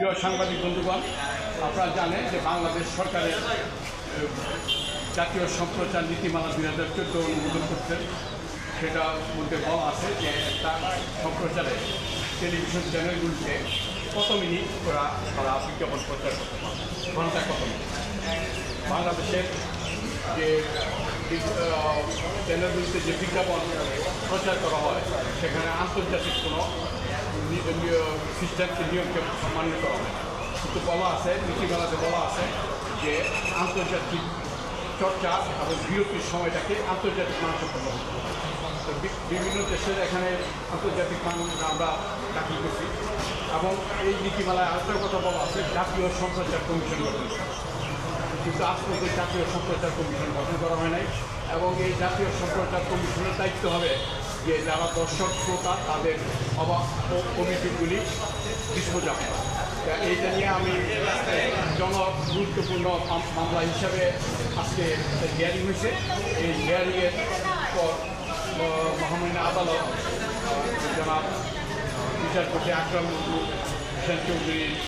প্রিয় সাংবাদিক বন্ধুগণ, আপনারা জানেন যে বাংলাদেশ সরকারের জাতীয় সম্প্রচার নীতিমালা দুই হাজার চোদ্দ অনুমোদন করছেন। সেটা মধ্যে বলা আছে যে একটা সম্প্রচারে টেলিভিশন চ্যানেলগুলিতে কত মিনিট ওরা তারা বিজ্ঞাপন প্রচার করতে পারে ঘণ্টা কত মিনিট? বাংলাদেশের যে চ্যানেলগুলিতে যে বিজ্ঞাপন প্রচার করা হয়, সেখানে আন্তর্জাতিক কোনো সিস্টেমকে নিয়মকে মান্য করা হয় না। কিন্তু বলা আছে নীতিমালাতে বলা আছে যে আন্তর্জাতিক চর্চা এবং বিরতির সময়টাকে আন্তর্জাতিক মানসম্পন্ন হতে হবে। তো বিভিন্ন দেশের এখানে আন্তর্জাতিক মান আমরা দাখিল করছি এবং এই নীতিমালায় আরেকটা কথা বলা আছে জাতীয় সম্প্রচার কমিশন গঠন। কিন্তু আজ পর্যন্ত জাতীয় সম্প্রচার কমিশন গঠন করা হয় নাই এবং এই জাতীয় সম্প্রচার কমিশনের দায়িত্ব হবে যে যারা দর্শক, শ্রোতা, তাদের অবা ও- অভিযোগগুলি ডিসপোজাল এইটা নিয়ে আমি জন গুরুত্বপূর্ণ মামলা হিসাবে আজকে হিয়ারিং হয়েছে। এই হিয়ারিংয়ের পর মহামান্য আদালত জনাব বিচারপতি আকরাম হোসেন চৌধুরী